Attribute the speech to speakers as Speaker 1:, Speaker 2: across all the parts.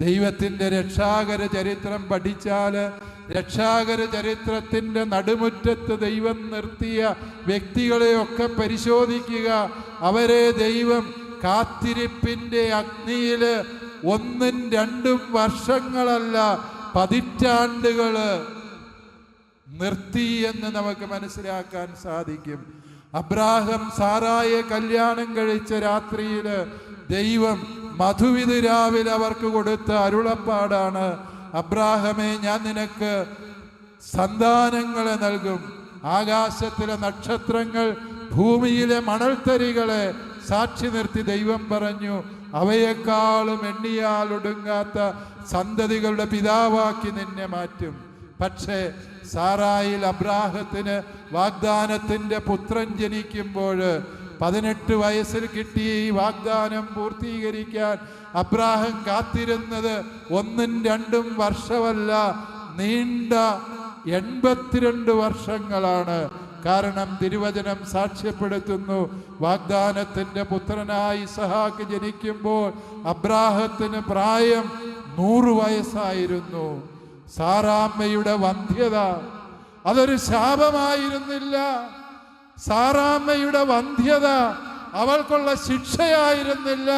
Speaker 1: ദൈവത്തിന്റെ രക്ഷാകര ചരിത്രം പഠിച്ചാൽ രക്ഷാകര ചരിത്രത്തിന്റെ നടുമുറ്റത്ത് ദൈവം നിർത്തിയ വ്യക്തികളെയൊക്കെ പരിശോധിക്കുക. അവരെ ദൈവം കാത്തിരിപ്പിന്റെ അഗ്നിയിൽ ഒന്നും രണ്ടും വർഷങ്ങളല്ല പതിറ്റാണ്ടുകൾ നിർത്തി എന്ന് നമുക്ക് മനസ്സിലാക്കാൻ സാധിക്കും. അബ്രാഹം സാറായെ കല്യാണം കഴിച്ച രാത്രിയിൽ ദൈവം മധുവിധ രാവിലെ അവർക്ക് കൊടുത്ത അരുളപ്പാടാണ്. അബ്രാഹമേ ഞാൻ നിനക്ക് സന്താനങ്ങളെ നൽകും. ആകാശത്തിലെ നക്ഷത്രങ്ങൾ ഭൂമിയിലെ മണൽത്തരികളെ സാക്ഷി നിർത്തി ദൈവം പറഞ്ഞു. അവയെക്കാളും എണ്ണിയാൽ ഒടുങ്ങാത്ത സന്തതികളുടെ പിതാവാക്കി നിന്നെ മാറ്റും. പക്ഷേ സാറായിൽ അബ്രാഹത്തിന് വാഗ്ദാനത്തിന്റെ പുത്രൻ ജനിക്കുമ്പോൾ പതിനെട്ട് വയസ്സിൽ കിട്ടിയ ഈ വാഗ്ദാനം പൂർത്തീകരിക്കാൻ അബ്രാഹം കാത്തിരുന്നത് ഒന്നും രണ്ടും വർഷമല്ല നീണ്ട എൺപത്തിരണ്ട് വർഷങ്ങളാണ്. കാരണം തിരുവചനം സാക്ഷ്യപ്പെടുത്തുന്നു വാഗ്ദാനത്തിന്റെ പുത്രനായി സഹാക്ക് ജനിക്കുമ്പോൾ അബ്രാഹത്തിന് പ്രായം നൂറ് വയസ്സായിരുന്നു. സാറാമ്മയുടെ വന്ധ്യത അതൊരു ശാപമായിരുന്നില്ല. സാറാമ്മയുടെ വന്ധ്യത അവൾക്കുള്ള ശിക്ഷയായിരുന്നില്ല.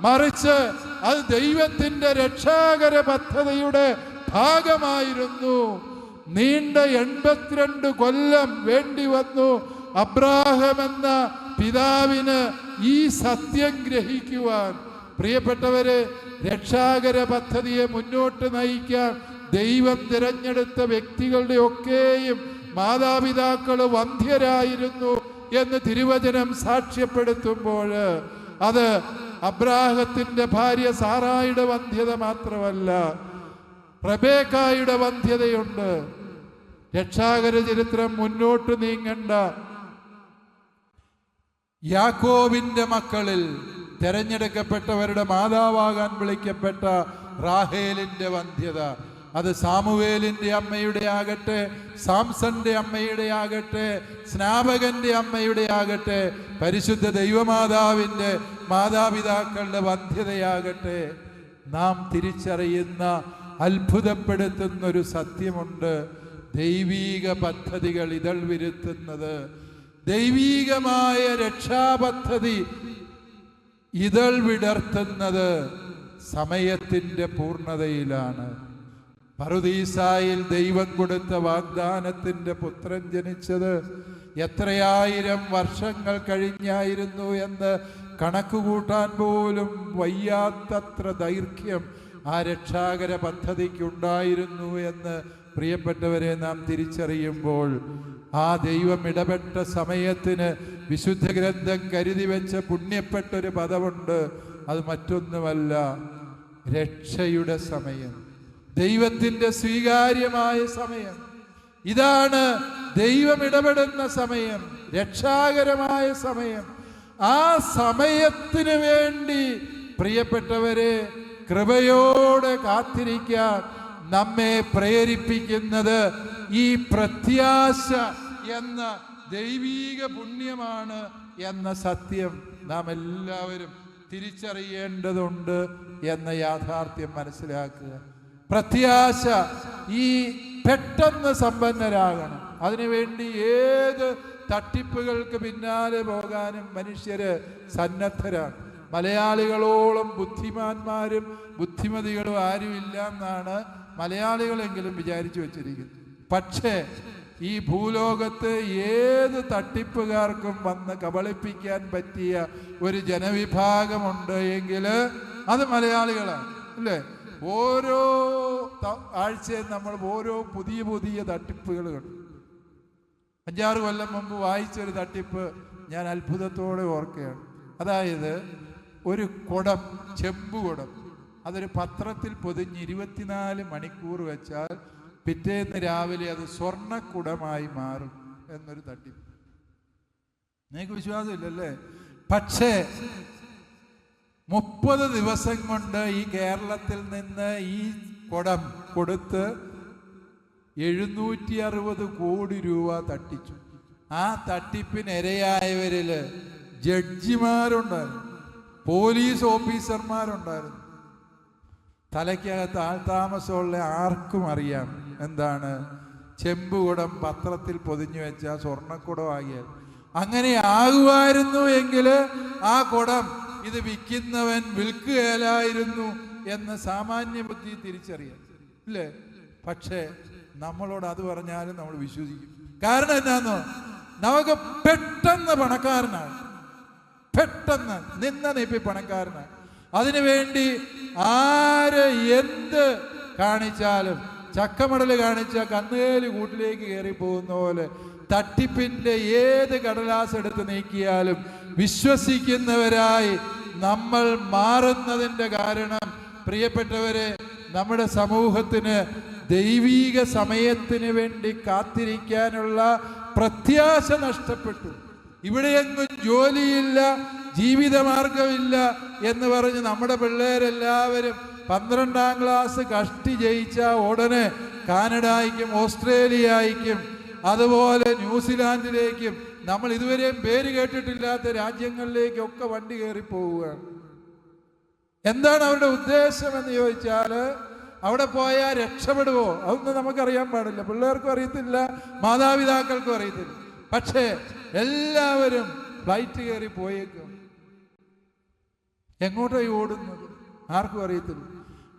Speaker 1: മറിച്ച് അത് ദൈവത്തിന്റെ രക്ഷാകര പദ്ധതിയുടെ ഭാഗമായിരുന്നു. നീണ്ട എൺപത്തിരണ്ട് കൊല്ലം വേണ്ടി വന്നു അബ്രാഹം എന്ന പിതാവിന് ഈ സത്യം ഗ്രഹിക്കുവാൻ. പ്രിയപ്പെട്ടവരെ രക്ഷാകര പദ്ധതിയെ മുന്നോട്ട് നയിക്കാൻ ദൈവം തിരഞ്ഞെടുത്ത വ്യക്തികളുടെ ഒക്കെയും മാതാപിതാക്കൾ വന്ധ്യരായിരുന്നു എന്ന് തിരുവചനം സാക്ഷ്യപ്പെടുത്തുമ്പോൾ അത് അബ്രാഹത്തിന്റെ ഭാര്യ സാറായുടെ വന്ധ്യത മാത്രമല്ല റബേക്കായുടെ വന്ധ്യതയുണ്ട്. രക്ഷാകര ചരിത്രം മുന്നോട്ട് നീങ്ങണ്ട. യാക്കോവിന്റെ മക്കളിൽ തെരഞ്ഞെടുക്കപ്പെട്ടവരുടെ മാതാവാകാൻ വിളിക്കപ്പെട്ട റാഹേലിന്റെ വന്ധ്യത. അത് സാമുവേലിന്റെ അമ്മയുടെ ആകട്ടെ സാംസന്റെ അമ്മയുടെ ആകട്ടെ സ്നാപകന്റെ അമ്മയുടെ ആകട്ടെ പരിശുദ്ധ ദൈവമാതാവിന്റെ മാതാപിതാക്കളുടെ വന്ധ്യതയാകട്ടെ. നാം തിരിച്ചറിയുന്ന അത്ഭുതപ്പെടുത്തുന്ന ഒരു സത്യമുണ്ട്. ദൈവീക പദ്ധതികൾ ഇതൾ വിരുത്തുന്നത്. ദൈവീകമായ രക്ഷാപദ്ധതി ഇതൾ വിടർത്തുന്നത് സമയത്തിന്റെ പൂർണതയിലാണ്. പറുദീസായിൽ ദൈവം കൊടുത്ത വാഗ്ദാനത്തിന്റെ പുത്രൻ ജനിച്ചത് എത്രയായിരം വർഷങ്ങൾ കഴിഞ്ഞായിരുന്നു എന്ന് കണക്കുകൂട്ടാൻ പോലും വയ്യാത്തത്ര ദൈർഘ്യം ആ രക്ഷാകര പദ്ധതിക്കുണ്ടായിരുന്നു എന്ന് പ്രിയപ്പെട്ടവരെ നാം തിരിച്ചറിയുമ്പോൾ ആ ദൈവം ഇടപെട്ട സമയത്തിന് വിശുദ്ധ ഗ്രന്ഥം കരുതി വെച്ച പുണ്യപ്പെട്ടൊരു പദമുണ്ട്. അത് മറ്റൊന്നുമല്ല രക്ഷയുടെ സമയം. ദൈവത്തിന്റെ സ്വീകാര്യമായ സമയം. ഇതാണ് ദൈവം ഇടപെടുന്ന സമയം രക്ഷാകരമായ സമയം. ആ സമയത്തിന് വേണ്ടി പ്രിയപ്പെട്ടവരെ കൃപയോടെ കാത്തിരിക്കാൻ നമ്മെ പ്രേരിപ്പിക്കുന്നത് ഈ പ്രത്യാശ എന്ന ദൈവീക പുണ്യമാണ് എന്ന സത്യം നാം എല്ലാവരും തിരിച്ചറിയേണ്ടതുണ്ട് എന്ന യാഥാർത്ഥ്യം മനസ്സിലാക്കുക. പ്രത്യാശ ഈ പെട്ടെന്ന് സമ്പന്നരാകണം. അതിനുവേണ്ടി ഏത് തട്ടിപ്പുകൾക്ക് പിന്നാലെ പോകാനും മനുഷ്യര് സന്നദ്ധരാണ്. മലയാളികളോളം ബുദ്ധിമാന്മാരും ബുദ്ധിമതികളും ആരുമില്ല എന്നാണ് മലയാളികളെങ്കിലും വിചാരിച്ചു വച്ചിരിക്കുന്നത്. പക്ഷേ ഈ ഭൂലോകത്ത് ഏത് തട്ടിപ്പുകാർക്കും വന്ന് കബളിപ്പിക്കാൻ പറ്റിയ ഒരു ജനവിഭാഗമുണ്ട് എങ്കിൽ അത് മലയാളികളാണ് അല്ലേ? ഓരോ ആഴ്ചയും നമ്മൾ ഓരോ പുതിയ പുതിയ തട്ടിപ്പുകൾ കണ്ടു. അഞ്ചാറ് കൊല്ലം മുമ്പ് വായിച്ചൊരു തട്ടിപ്പ് ഞാൻ അത്ഭുതത്തോടെ ഓർക്കുകയാണ്. അതായത് ഒരു കുടം ചെമ്പ് കുടം അതൊരു പത്രത്തിൽ പൊതിഞ്ഞ് ഇരുപത്തിനാല് മണിക്കൂർ വെച്ചാൽ പിറ്റേന്ന് രാവിലെ അത് സ്വർണക്കുടമായി മാറും എന്നൊരു തട്ടിപ്പ്. നിങ്ങൾക്ക് വിശ്വാസമില്ലല്ലേ? പക്ഷേ മുപ്പത് ദിവസം കൊണ്ട് ഈ കേരളത്തിൽ നിന്ന് ഈ കുടം കൊടുത്ത് എഴുന്നൂറ്റി അറുപത് കോടി രൂപ തട്ടിച്ചു. ആ തട്ടിപ്പിനിരയായവരിൽ ജഡ്ജിമാരുണ്ടായിരുന്നു പോലീസ് ഓഫീസർമാരുണ്ടായിരുന്നു. തലയ്ക്കകത്ത് ആൾതാമസമുള്ള ആർക്കും അറിയാം എന്താണ് ചെമ്പുകുടം പത്രത്തിൽ പൊതിഞ്ഞു വെച്ച സ്വർണക്കുടമാകിയാൽ അങ്ങനെ ആകുമായിരുന്നു എങ്കിൽ ആ കുടം ഇത് വിൽക്കുന്നവൻ വിൽക്കുകയല്ലായിരുന്നു എന്ന് സാമാന്യ ബുദ്ധി തിരിച്ചറിയാം. അല്ലേ പക്ഷേ നമ്മളോട് അത് പറഞ്ഞാലും നമ്മൾ വിശ്വസിക്കും. കാരണം എന്താണെന്നോ നമുക്ക് പെട്ടെന്ന് പണക്കാരനാണ്. പെട്ടെന്ന് നിന്ന നീപ്പി പണക്കാരനാണ്. അതിനുവേണ്ടി ആര് എന്ത് കാണിച്ചാലും ചക്കമടൽ കാണിച്ച കന്നുകേലി കൂട്ടിലേക്ക് കയറി പോകുന്ന പോലെ തട്ടിപ്പിന്റെ ഏത് കടലാസ് എടുത്ത് നീക്കിയാലും വിശ്വസിക്കുന്നവരായി നമ്മൾ മാറുന്നതിന്റെ കാരണം പ്രിയപ്പെട്ടവരെ നമ്മുടെ സമൂഹത്തിന് ദൈവീക സമയത്തിന് വേണ്ടി കാത്തിരിക്കാനുള്ള പ്രത്യാശ നഷ്ടപ്പെട്ടു. ഇവിടെയെങ്ങും ജോലിയില്ല ജീവിതമാർഗമില്ല എന്ന് പറഞ്ഞ് നമ്മുടെ പിള്ളേരെല്ലാവരും പന്ത്രണ്ടാം ക്ലാസ് കഷ്ടി ജയിച്ച ഉടനെ കാനഡയ്ക്കും ഓസ്ട്രേലിയയ്ക്കും അതുപോലെ ന്യൂസിലാൻഡിലേക്കും നമ്മൾ ഇതുവരെയും പേര് കേട്ടിട്ടില്ലാത്ത രാജ്യങ്ങളിലേക്കൊക്കെ വണ്ടി കയറി പോവുകയാണ് എന്താണ് അവരുടെ ഉദ്ദേശം എന്ന് ചോദിച്ചാൽ അവിടെ പോയാൽ രക്ഷപ്പെടുവോ? അതൊന്നും നമുക്കറിയാൻ പാടില്ല. പിള്ളേർക്കും അറിയത്തില്ല മാതാപിതാക്കൾക്കും അറിയത്തില്ല. പക്ഷേ എല്ലാവരും ഫ്ലൈറ്റ് കയറി പോയേക്കും. എങ്ങോട്ടായി ഓടുന്നത്? ആർക്കും അറിയത്തില്ല.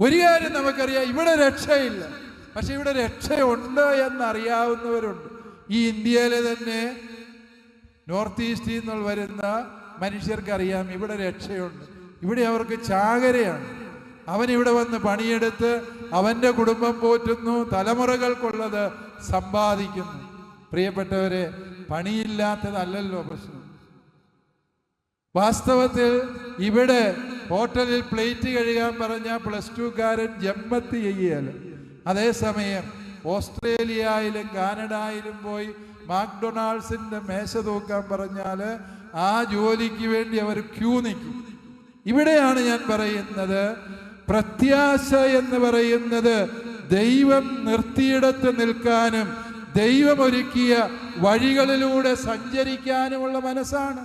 Speaker 1: ഒരു കാര്യം നമുക്കറിയാം ഇവിടെ രക്ഷയില്ല. പക്ഷെ ഇവിടെ രക്ഷയുണ്ട് എന്നറിയാവുന്നവരുണ്ട്. ഈ ഇന്ത്യയിലെ തന്നെ നോർത്ത് ഈസ്റ്റിൽ നിന്ന് വരുന്ന മനുഷ്യർക്കറിയാം ഇവിടെ രക്ഷയുണ്ട്. ഇവിടെ അവർക്ക് ചാകരയാണ്. അവൻ ഇവിടെ വന്ന് പണിയെടുത്ത് അവന്റെ കുടുംബം പോറ്റുന്നു തലമുറകൾക്കുള്ളത് സമ്പാദിക്കുന്നു. പ്രിയപ്പെട്ടവരെ പണിയില്ലാത്തതല്ലല്ലോ പ്രശ്നം. വാസ്തവത്തിൽ ഇവിടെ ഹോട്ടലിൽ പ്ലേറ്റ് കഴുകാൻ പറഞ്ഞ പ്ലസ് ടുക്കാരൻ ജമ്മത്ത് ചെയ്യുകയല്ല അതേസമയം ഓസ്ട്രേലിയയിലും കാനഡയിലും പോയി മാക്ഡൊണാൾഡ്സിന്റെ മേശ തൂക്കാൻ പറഞ്ഞാൽ ആ ജോലിക്ക് വേണ്ടി അവർ ക്യൂ നിൽക്കും. ഇവിടെയാണ് ഞാൻ പറയുന്നത് പ്രത്യാശ എന്ന് പറയുന്നത് ദൈവം നിർത്തിയിടത്ത് നിൽക്കാനും ദൈവം ഒരുക്കിയ വഴികളിലൂടെ സഞ്ചരിക്കാനുമുള്ള മനസ്സാണ്.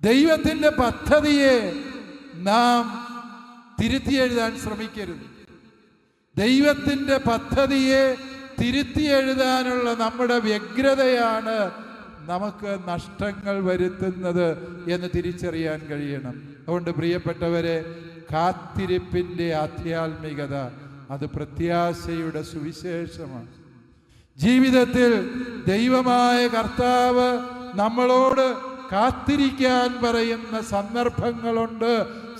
Speaker 1: ദൈവത്തിന്റെ പദ്ധതിയെ നാം തിരുത്തിയെഴുതാൻ ശ്രമിക്കരുത്. ദൈവത്തിന്റെ പദ്ധതിയെ തിരുത്തി എഴുതാനുള്ള നമ്മുടെ വ്യഗ്രതയാണ് നമുക്ക് നഷ്ടങ്ങൾ വരുത്തുന്നത് എന്ന് തിരിച്ചറിയാൻ കഴിയണം. അതുകൊണ്ട് പ്രിയപ്പെട്ടവരെ കാത്തിരിപ്പിന്റെ ആധ്യാത്മികത അത് പ്രത്യാശയുടെ സുവിശേഷമാണ്. ജീവിതത്തിൽ ദൈവമായ കർത്താവ് നമ്മളോട് കാത്തിരിക്കാൻ പറയുന്ന സന്ദർഭങ്ങളുണ്ട്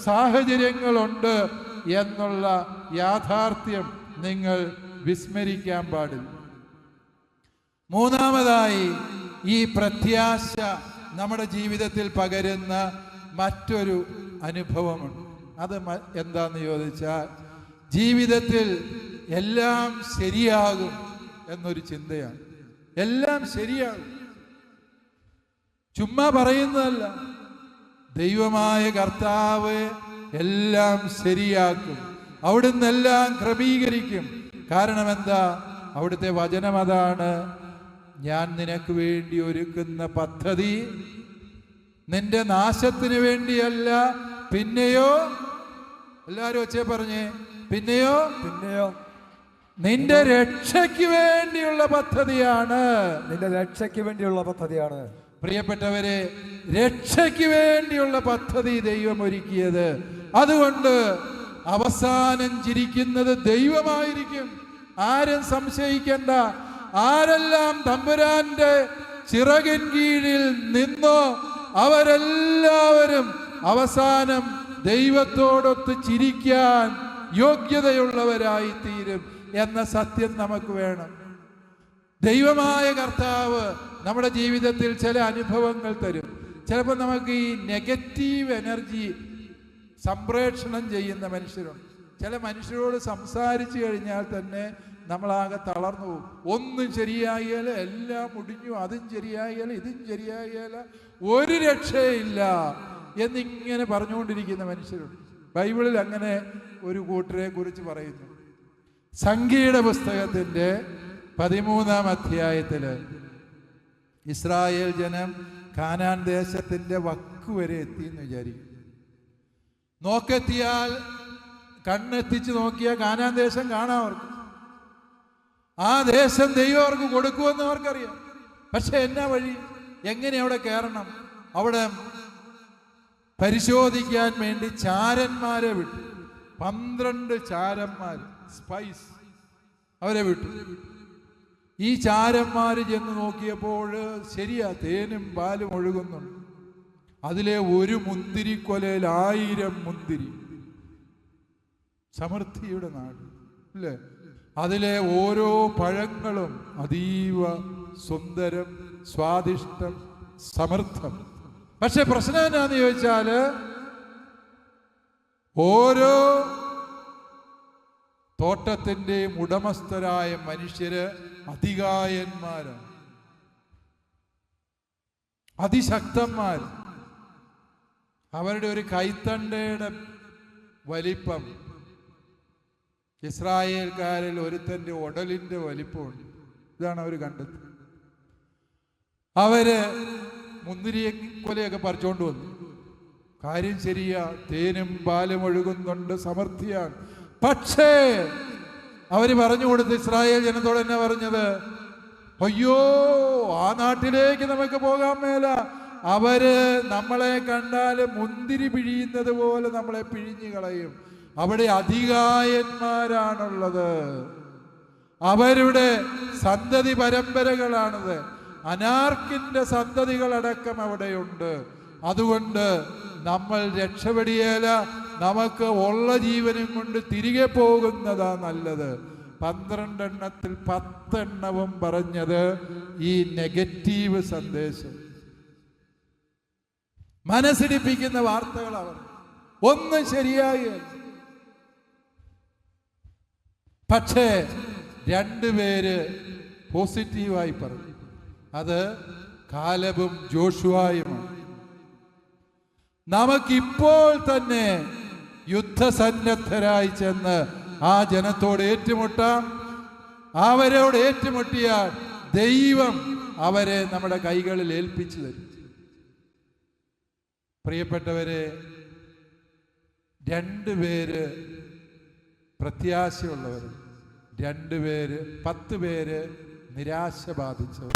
Speaker 1: സാഹചര്യങ്ങളുണ്ട് എന്നുള്ള യാഥാർത്ഥ്യം നിങ്ങൾ വിസ്മരിക്കാൻ പാടില്ല. മൂന്നാമതായി ഈ പ്രത്യാശ നമ്മുടെ ജീവിതത്തിൽ പകരുന്ന മറ്റൊരു അനുഭവമുണ്ട്. അത് എന്താന്ന് ചോദിച്ചാൽ ജീവിതത്തിൽ എല്ലാം ശരിയാകും എന്നൊരു ചിന്തയാണ്. എല്ലാം ശരിയാകും. ചുമ്മാ പറയുന്നതല്ല. ദൈവമായ കർത്താവ് എല്ലാം ശരിയാക്കും. അവിടുന്ന് എല്ലാം ക്രമീകരിക്കും. കാരണം എന്താ അവിടുത്തെ വചനം അതാണ്. ഞാൻ നിനക്ക് വേണ്ടി ഒരുക്കുന്ന പദ്ധതി നിന്റെ നാശത്തിന് വേണ്ടിയല്ല. പിന്നെയോ? എല്ലാരും ഒച്ചേ പറഞ്ഞേ. പിന്നെയോ?
Speaker 2: പിന്നെയോ?
Speaker 1: നിന്റെ രക്ഷയ്ക്ക് വേണ്ടിയുള്ള പദ്ധതിയാണ്.
Speaker 2: നിന്റെ രക്ഷയ്ക്ക് വേണ്ടിയുള്ള പദ്ധതിയാണ്.
Speaker 1: പ്രിയപ്പെട്ടവരെ രക്ഷയ്ക്ക് വേണ്ടിയുള്ള പദ്ധതി ദൈവം ഒരുക്കിയത്. അതുകൊണ്ട് അവസാനം ചിരിക്കുന്നത് ദൈവമായിരിക്കും. ആരും സംശയിക്കേണ്ട. ആരെല്ലാം തമ്പുരാന്റെ ചിറകിൻ കീഴിൽ നിന്നോ അവരെല്ലാവരും അവസാനം ദൈവത്തോടൊത്ത് ചിരിക്കാൻ യോഗ്യതയുള്ളവരായി തീരും എന്ന സത്യം നമുക്ക് വേണം. ദൈവമായ കർത്താവ് നമ്മുടെ ജീവിതത്തിൽ ചില അനുഭവങ്ങൾ തരും. ചിലപ്പോൾ നമുക്ക് ഈ നെഗറ്റീവ് എനർജി സംപ്രേഷണം ചെയ്യുന്ന മനുഷ്യരുണ്ട്. ചില മനുഷ്യരോട് സംസാരിച്ചു കഴിഞ്ഞാൽ തന്നെ നമ്മളാകെ തളർന്നു പോകും. ഒന്നും ശരിയായാൽ എല്ലാം മുടിഞ്ഞു അതും ശരിയായാൽ ഇതും ശരിയായാൽ ഒരു രക്ഷയില്ല എന്നിങ്ങനെ പറഞ്ഞുകൊണ്ടിരിക്കുന്ന മനുഷ്യരുണ്ട് ബൈബിളിൽ അങ്ങനെ ഒരു കൂട്ടരെ കുറിച്ച് പറയുന്നു. സംഖ്യയുടെ പുസ്തകത്തിന്റെ പതിമൂന്നാം അധ്യായത്തിൽ ഇസ്രായേൽ ജനം കാനാൻ ദേശത്തിന്റെ വക്കുവരെ എത്തി എന്ന് വിചാരിക്കും നോക്കെത്തിയാൽ കണ്ണെത്തിച്ച് നോക്കിയ കാനാൻ ദേശം കാണാം അവർക്ക്. ആ ദേശം ദൈവം അവർക്ക് കൊടുക്കുമെന്ന് അവർക്കറിയാം. പക്ഷെ എന്നാ വഴി? എങ്ങനെ അവിടെ കയറണം? അവിടെ പരിശോധിക്കാൻ വേണ്ടി ചാരന്മാരെ വിട്ടു. പന്ത്രണ്ട് ചാരന്മാർ സ്പൈസ് അവരെ വിട്ടു. ഈ ചാരന്മാർ ചെന്ന് നോക്കിയപ്പോൾ ശരിയാ തേനും പാലും ഒഴുകുന്നുണ്ട്. അതിലെ ഒരു മുന്തിരിക്കൊലയിൽ ആയിരം മുന്തിരി. സമൃദ്ധിയുടെ നാട് അല്ലേ? അതിലെ ഓരോ പഴങ്ങളും അതീവ സുന്ദരം സ്വാദിഷ്ടം സമൃദ്ധം. പക്ഷെ പ്രശ്നം എന്നാന്ന് ചോദിച്ചാൽ ഓരോ തോട്ടത്തിന്റെയും ഉടമസ്ഥരായ മനുഷ്യര് അധികായന്മാരാണ്. അതിശക്തന്മാർ അവരുടെ ഒരു കൈത്തണ്ടയുടെ വലിപ്പം ഇസ്രായേൽക്കാരിൽ ഒരുത്തന്റെ ഉടലിന്റെ വലിപ്പമുണ്ട്. ഇതാണ് അവർ കണ്ടത്. അവർ മുന്തിരിയെ കൊലയൊക്കെ പറിച്ചുകൊണ്ട് വന്നു. കാര്യം ശരിയ തേനും പാലും ഒഴുകുന്നുണ്ട് സമൃദ്ധിയാണ്. പക്ഷേ അവർ പറഞ്ഞു കൊടുത്ത് ഇസ്രായേൽ ജനത്തോട് എന്നെ പറഞ്ഞത്? അയ്യോ ആ നാട്ടിലേക്ക് നമുക്ക് പോകാൻ മേല. അവർ നമ്മളെ കണ്ടാൽ മുന്തിരി പിഴിയുന്നത് പോലെ നമ്മളെ പിഴിഞ്ഞു കളയും. അവിടെ അധികായന്മാരാണുള്ളത്. അവരുടെ സന്തതി പരമ്പരകളാണത്. അനാർക്കിന്റെ സന്തതികളടക്കം അവിടെയുണ്ട്. അതുകൊണ്ട് നമ്മൾ രക്ഷപ്പെടിയേല നമുക്ക് ഉള്ള ജീവനും കൊണ്ട് തിരികെ പോകുന്നതാ നല്ലത്. പന്ത്രണ്ടെണ്ണത്തിൽ പത്തെണ്ണവും പറഞ്ഞത് ഈ നെഗറ്റീവ് സന്ദേശം. മനസ്സിടിപ്പിക്കുന്ന വാർത്തകൾ അവർ ഒന്നും ശരിയാകുകയില്ല പക്ഷേ രണ്ടുപേര് പോസിറ്റീവായി പറഞ്ഞു. അത് കാലബും ജോഷുവായുമാണ്. നമുക്കിപ്പോൾ തന്നെ യുദ്ധസന്നദ്ധരായി ചെന്ന് ആ ജനത്തോട് ഏറ്റുമുട്ടാം. അവരോട് ഏറ്റുമുട്ടിയാൽ ദൈവം അവരെ നമ്മുടെ കൈകളിൽ ഏൽപ്പിച്ചു തരും. പ്രിയപ്പെട്ടവരെ രണ്ടുപേര് പ്രത്യാശയുള്ളവർ രണ്ടുപേര് പത്ത് പേര് നിരാശ ബാധിച്ചവർ.